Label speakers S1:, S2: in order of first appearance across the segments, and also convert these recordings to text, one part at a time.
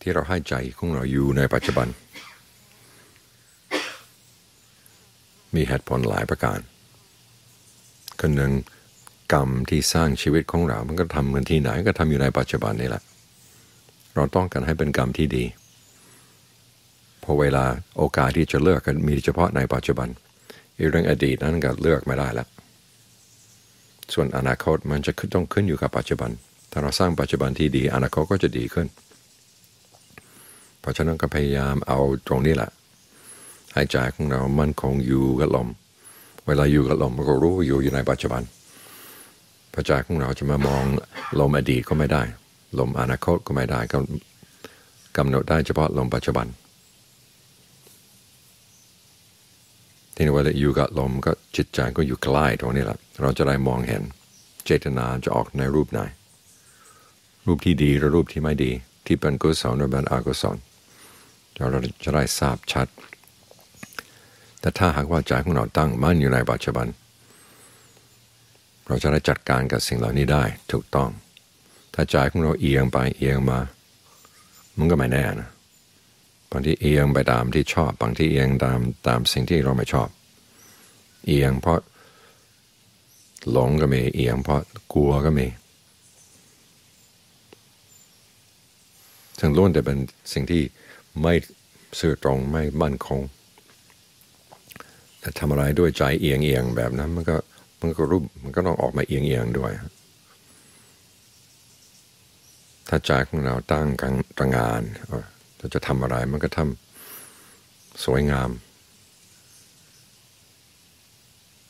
S1: ที่เราให้ใจของเราอยู่ในปัจจุบัน มีเหตุผลหลายประการคนหนึ่งกรรมที่สร้างชีวิตของเรา มันก็ทำกันที่ไหนก็ทำอยู่ในปัจจุบันนี่แหละ เราต้องการให้เป็นกรรมที่ดี พอเวลาโอกาสที่จะเลือกกันมีเฉพาะในปัจจุบันเรื่องอดีตนั้นก็เลือกไม่ได้แล้วส่วนอนาคตมันจะต้องขึ้นอยู่กับปัจจุบัน ถ้าเราสร้างปัจจุบันที่ดี อนาคตก็จะดีขึ้น เพราะฉะนั้นก็พยายามเอาตรงนี้แหละให้ใจของเรามันคงอยู่กับลม เวลาอยู่กับลมมันก็รู้อยู่อยู่ในปัจจุบันพระใจของเราจะมามองลมอดีตก็ไม่ได้ ลมอนาคตก็ไม่ได้ก็กำหนดได้เฉพาะลมปัจจุบัน ที่นี่เวลาอยู่กับลมก็จิตใจก็อยู่ใกล้ตรงนี้แหละ เราจะได้มองเห็นเจตนาจะออกในรูปไหน รูปที่ดีหรือรูปที่ไม่ดี ที่เป็นกุศลหรือเป็นอกุศล เราจะได้ทราบชัด แต่ถ้าหากว่าใจของเราตั้งมั่นอยู่ในปัจจุบัน เราจะได้จัดการกับสิ่งเหล่านี้ได้ถูกต้อง ถ้าใจของเราเอียงไปเอียงมา มันก็ไม่แน่นะบางที่เอียงไปตามที่ชอบ บางที่เอียงตามตามสิ่งที่เราไม่ชอบ เอียงเพราะหลงก็มีเอียงเพราะกลัวก็มีซึ่งล้วนแต่เป็นสิ่งที่ ไม่สื่อตรงไม่มั่นคง แต่ทำอะไรด้วยใจเอียงเอียงแบบนั้นมันก็มันก็รูปมันก็ต้องออกมาเอียงเอียงด้วย ถ้าใจของเราตั้งกลางตรงานเราจะทำอะไรมันก็ทำสวยงาม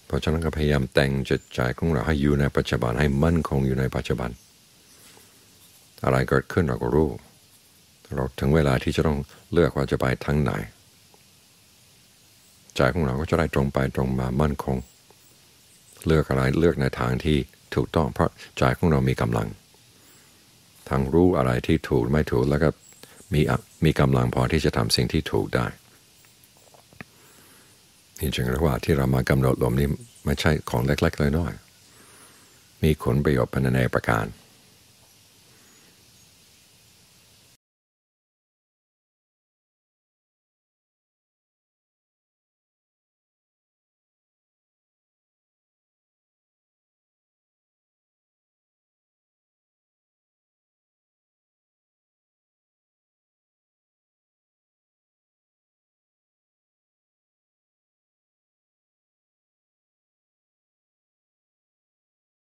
S1: เพราะฉะนั้นก็พยายามแต่งจิตใจของเราให้อยู่ในปัจจุบันให้มั่นคงอยู่ในปัจจุบัน อะไรเกิดขึ้นเราก็รู้ เราถึงเวลาที่จะต้องเลือกว่าจะไปทางไหนใจของเราก็จะได้ตรงไปตรงมามั่นคง เลือกอะไรเลือกในทางที่ถูกต้องเพราะใจของเรามีกำลังทางรู้อะไรที่ถูกไม่ถูกแล้วก็มีมีกำลังพอที่จะทำสิ่งที่ถูกได้นี่จึงเรียกว่าที่เรามากำหนดลมนี้ไม่ใช่ของเล็กๆเลยน้อยมีผลประโยชน์เป็นในประการ